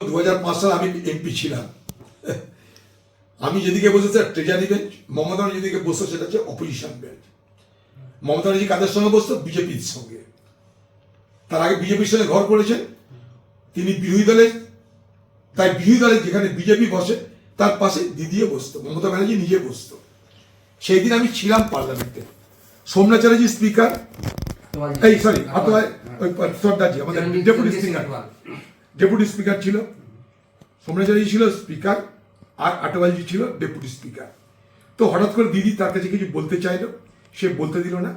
দু হাজার পাঁচ সালে আমি এমপি ছিলাম। আমি যেদিকে বসেছি ট্রেজারি বেঞ্চ মমতা যেদিকে বসতো সেটা হচ্ছে অপোজিশন বেঞ্চ মমতা ব্যানার্জি কাদের সঙ্গে বসতো? বিজেপির সঙ্গে। তার আগে বিজেপির সঙ্গে ঘর করেছেন। তিনি বিরোধী দলের তাই বিরোধী দলের যেখানে বিজেপি বসে তার পাশে দিদিও বসতো মমতা ব্যানার্জি নিজে বসতো। সেই দিন আমি ছিলাম পার্লামেন্টে। সোমনাথ চ্যাটার্জি স্পিকার এই সরি আপনার সর্দারজি আমাদের ডেপুটি স্পিকার ডেপুটি স্পিকার ছিল সোমনাচারী ছিল স্পিকার আর আটোয়ালজি ছিল ডেপুটি স্পিকার। তো হঠাৎ করে দিদি তার কাছে কিছু বলতে চাইলো, সে বলতে দিল না।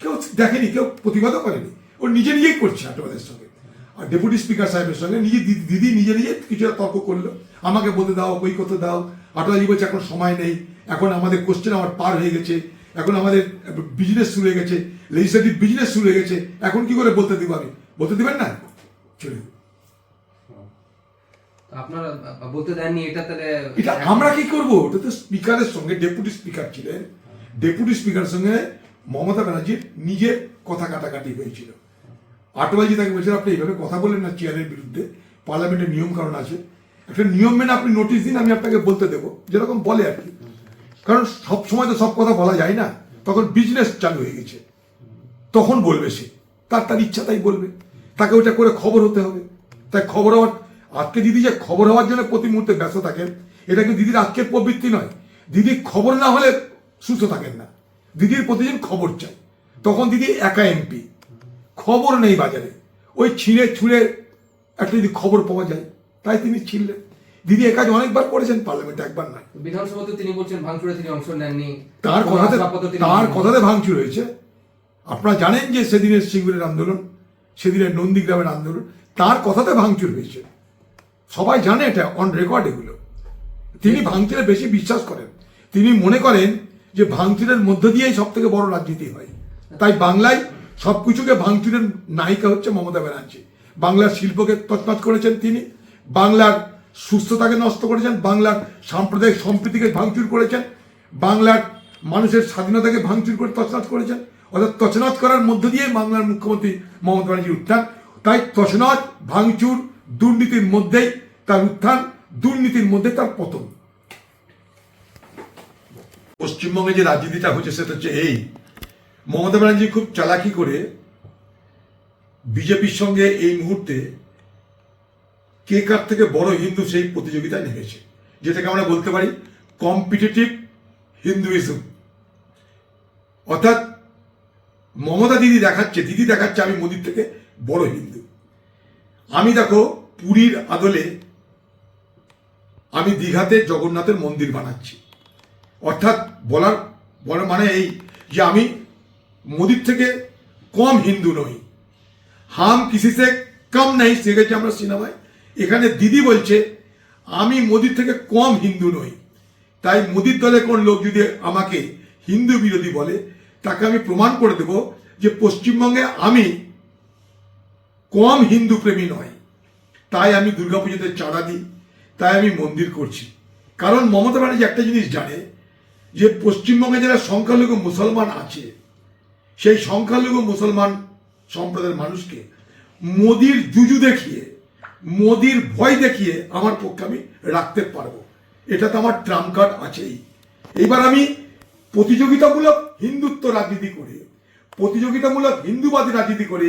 কেউ দেখেনি, কেউ প্রতিবাদও করেনি। ও নিজে নিজেই করছে আটোয়ালের সঙ্গে। আর ডেপুটি স্পিকার সাহেবের সঙ্গে নিজে দিদি- নিজে নিজে কিছুটা তর্ক করল। আমাকে বলতে দাও বই করতে দাও। আটোয়ালি বলছে, এখন সময় নেই। এখন আমাদের কোশ্চেন আমার পার হয়ে গেছে। এখন আমাদের বিজনেস শুরু হয়ে গেছে। লেজিসলেটিভ বিজনেস শুরু হয়ে গেছে। এখন কি করে বলতে দিব আমি? বলতে দিবেন না? চলে। আপনারা বলতে দেননি, এটা তাহলে এটা আমরা কি করব? ওটা তো স্পিকারের সঙ্গে ডেপুটি স্পিকার ছিলেন। ডেপুটি স্পিকারের সঙ্গে মমতা ব্যানার্জির নিজের কথা কাটাকাটি হয়েছিল। আটবাজি তাকে বলছিল আপনি এইভাবে কথা বলেন না চেয়ারের বিরুদ্ধে। পার্লামেন্টের নিয়ম কারণ আছে। একটা নিয়ম মেনে আপনি নোটিশ দিন, আমি আপনাকে বলতে দেবো। যেরকম বলে আর কি। কারণ সব সময় তো সব কথা বলা যায় না। তখন বিজনেস চালু হয়ে গেছে। তখন বলবে সে। তার তার ইচ্ছা তাই বলবে। তাকে ওটা করে খবর হতে হবে। তাই খবর হওয়ার আজকে দিদি যে খবর হওয়ার জন্য প্রতি মুহূর্তে ব্যস্ত থাকেন এটা কিন্তু দিদির আজকের প্রবৃত্তি নয়। দিদি খবর না হলে সুস্থ থাকেন না। দিদির প্রতিদিন খবর চাই। তখন দিদি একা এমপি। খবর নেই বাজারে। ওই ছিঁড়ে ছুঁড়ে একটা যদি খবর পাওয়া যায় তাই তিনি ছিললেন দিদি এ কাজ অনেকবার করেছেন পার্লামেন্টে একবার নয়। বিধানসভাতে তিনি বলছেন ভাঙচুরে তিনি অংশ নেননি। তার কথাতে তার কথাতে ভাঙচুর হয়েছে। আপনারা জানেন যে সেদিনের সিঙ্গুরের আন্দোলন সেদিনের নন্দীগ্রামের আন্দোলন তার কথাতে ভাঙচুর হয়েছে। সবাই জানে এটা অন রেকর্ড এগুলো। তিনি ভাঙচুরে বেশি বিশ্বাস করেন। তিনি মনে করেন যে ভাঙচুরের মধ্য দিয়েই সব থেকে বড় রাজনীতি হয়। তাই বাংলায় সবকিছুকে ভাঙচুরের নায়িকা হচ্ছে মমতা ব্যানার্জি। বাংলার শিল্পকে তৎপাত করেছেন তিনি। বাংলার সুস্থতাকে নষ্ট করেছেন। বাংলার সাম্প্রদায়িক সম্প্রীতিকে ভাঙচুর করেছেন। বাংলার মানুষের স্বাধীনতাকে ভাঙচুর করে তছনছ করেছেন। অর্থাৎ তছনছ করার মধ্য দিয়ে বাংলার মুখ্যমন্ত্রী মমতা ব্যানার্জির উত্থান তাই তছনছ, ভাঙচুর দুর্নীতির মধ্যেই তার উত্থান, দুর্নীতির মধ্যে তার পতন। পশ্চিমবঙ্গে যে রাজনীতিটা হচ্ছে, সেটা হচ্ছে এই। মমতা ব্যানার্জি খুব চালাকি করে বিজেপির সঙ্গে এই মুহূর্তে কে কার থেকে বড় হিন্দু সেই প্রতিযোগিতায় নেমেছে, যেটাকে আমরা বলতে পারি কম্পিটিটিভ হিন্দুইজম অর্থাৎ মমতা দিদি দেখাচ্ছে দিদি দেখাচ্ছে আমি মোদির থেকে বড় হিন্দু। আমি দেখো পুরীর আদলে আমি দীঘাতে জগন্নাথের মন্দির বানাচ্ছি। অর্থাৎ বলার বলার মানে এই যে আমি মোদির থেকে কম হিন্দু নই। হাম কিসি সে কম নেই শিখেছি আমরা সিনেমায়। এখানে দিদি বলছে, আমি মোদির থেকে কম হিন্দু নই। তাই মোদির দলে কোন লোক যদি আমাকে হিন্দু বিরোধী বলে, তাকে আমি প্রমাণ করে দেব যে পশ্চিমবঙ্গে আমি কম হিন্দু প্রেমী নয়। তাই আমি দুর্গাপুজোতে চাঁদা দিই, তাই আমি মন্দির করছি। কারণ মমতা ব্যানার্জি একটা জিনিস জানে যে পশ্চিমবঙ্গে যারা সংখ্যালঘু মুসলমান আছে, সেই সংখ্যালঘু মুসলমান সম্প্রদায়ের মানুষকে মোদির জুজু দেখিয়ে, মোদির ভয় দেখিয়ে আমার পক্ষে আমি রাখতে পারব। এটা তো আমার ট্রাম্প কার্ড আছেই। এইবার আমি প্রতিযোগিতামূলক হিন্দুত্ব রাজনীতি করে, প্রতিযোগিতামূলক হিন্দুবাদী রাজনীতি করে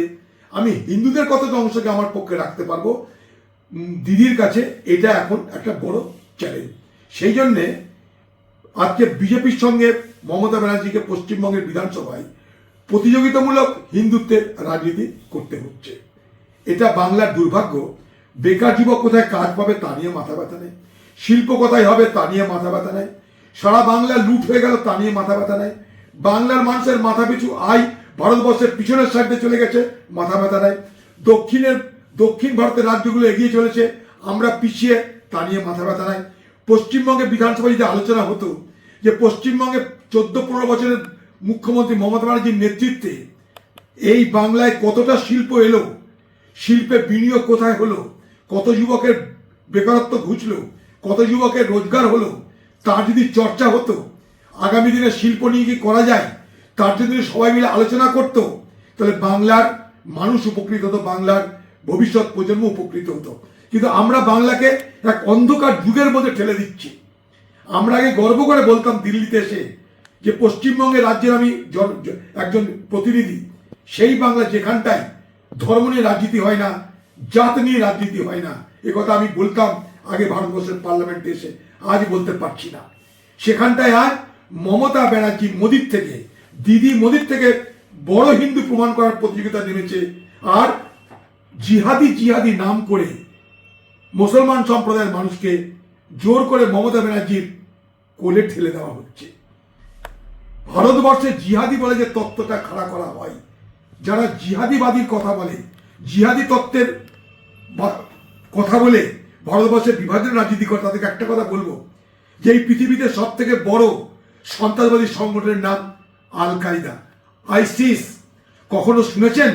আমি হিন্দুদের কতটা অংশকে আমার পক্ষে রাখতে পারব। দিদির কাছে এটা এখন একটা বড় চ্যালেঞ্জ সেই জন্যে আজকে বিজেপির সঙ্গে মমতা ব্যানার্জিকে পশ্চিমবঙ্গের বিধানসভায় প্রতিযোগিতামূলক হিন্দুত্বের রাজনীতি করতে হচ্ছে। এটা বাংলার দুর্ভাগ্য। বেকার যুবক কোথায় কাজ পাবে তা নিয়ে মাথা ব্যথা নেই। শিল্প কোথায় হবে তা নিয়ে মাথা ব্যথা নেই। সারা বাংলা লুট হয়ে গেল তা নিয়ে মাথা ব্যথা নেই। বাংলার মানুষের মাথা পিছু আয় ভারতবর্ষের পিছনের সাইডে চলে গেছে, মাথা ব্যথা নেই। দক্ষিণের, দক্ষিণ ভারতের রাজ্যগুলো এগিয়ে চলেছে, আমরা পিছিয়ে, তা নিয়ে মাথা ব্যথা নাই। পশ্চিমবঙ্গে বিধানসভায় যদি আলোচনা হতো, যে পশ্চিমবঙ্গে চোদ্দ, পনেরো বছরের মুখ্যমন্ত্রী মমতা ব্যানার্জির নেতৃত্বে এই বাংলায় কতটা শিল্প এলো, শিল্পে বিনিয়োগ কোথায় হলো, কত যুবকের বেকারত্ব ঘুচলো, কত যুবকের রোজগার হলো, তার যদি চর্চা হতো, আগামী দিনে শিল্প নিয়ে কি করা যায়? তার যদি সবাই মিলে আলোচনা করতো, তাহলে বাংলার মানুষ উপকৃত হতো, বাংলার ভবিষ্যৎ প্রজন্ম উপকৃত হতো। কিন্তু আমরা বাংলাকে এক অন্ধকার যুগের মধ্যে ঠেলে দিচ্ছি। আমরা আগে গর্ব করে বলতাম দিল্লিতে এসে যে পশ্চিমবঙ্গের রাজ্যের আমি একজন প্রতিনিধি, সেই বাংলা যেখানটায় ধর্ম নিয়ে রাজনীতি হয় না, জাত নিয়ে রাজনীতি হয় না, এ কথা আমি বলতাম আগে ভারতবর্ষের পার্লামেন্টে এসে, আজ বলতে পারছি না। সেখানটায় আজ মমতা ব্যানার্জি মোদির থেকে দিদি মোদির থেকে বড় হিন্দু প্রমাণ করার প্রতিযোগিতা নেমেছে আর জিহাদি জিহাদি নাম করে মুসলমান সম্প্রদায়ের মানুষকে জোর করে মমতা ব্যানার্জির কোলে ঠেলে দেওয়া হচ্ছে। ভারতবর্ষে জিহাদি বলে যে তত্ত্বটা খাড়া করা হয়, যারা জিহাদিবাদীর কথা বলে, জিহাদি তত্ত্বের কথা বলে ভারতবর্ষের বিভাজন রাজনীতি করে, তাদেরকে একটা কথা বলব, যে এই পৃথিবীতে সব থেকে বড় সন্ত্রাসবাদী সংগঠনের নাম আল কায়দা আইসিস, কখনো শুনেছেন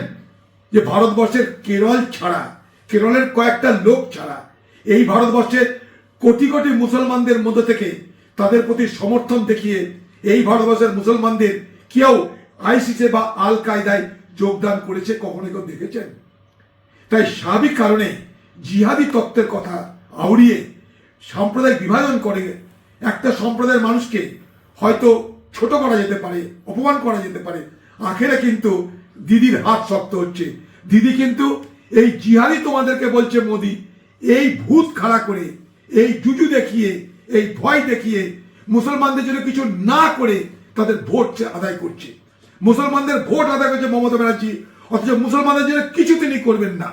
যে ভারতবর্ষের কেরল ছাড়া, কেরলের কয়েকটা লোক ছাড়া, এই ভারতবর্ষের কোটি কোটি মুসলমানদের মধ্যে থেকে তাদের প্রতি সমর্থন দেখিয়ে এই ভারতবর্ষের মুসলমানদের কেউ আইসিসে বা আল কায়দায় যোগদান করেছে কখনো কেউ দেখেছেন? তাই স্বাভাবিক কারণে জিহাদি তত্ত্বের কথা আউড়িয়ে সাম্প্রদায়িক বিভাজন করে একটা সম্প্রদায়ের মানুষকে হয়তো ছোট করা যেতে পারে, অপমান করা যেতে পারে। আখেরে কিন্তু দিদির হাত শক্ত হচ্ছে। দিদি কিন্তু এই জিহাদি তোমাদেরকে বলছে, মোদি, এই ভূত খাড়া করে, এই জুজু দেখিয়ে, এই ভয় দেখিয়ে মুসলমানদের জন্য কিছু না করে তাদের ভোট আদায় করছে। মুসলমানদের ভোট আদায় করছে মমতা ব্যানার্জি, অথচ মুসলমানদের জন্য কিছু তিনি করবেন না।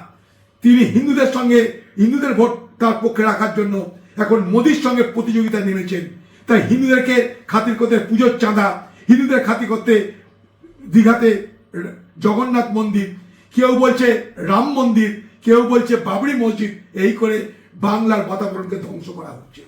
তিনি হিন্দুদের সঙ্গে, হিন্দুদের ভোট তার পক্ষে রাখার জন্য এখন মোদির সঙ্গে প্রতিযোগিতায় নেমেছেন। তাই হিন্দুদেরকে খাতির করতে পুজোর চাঁদা, হিন্দুদের খাতির করতে দীঘাতে জগন্নাথ মন্দির, কেউ বলছে রাম মন্দির, কেউ বলছে বাবরি মসজিদ, এই করে বাংলার বাতাবরণকে ধ্বংস করা হচ্ছে।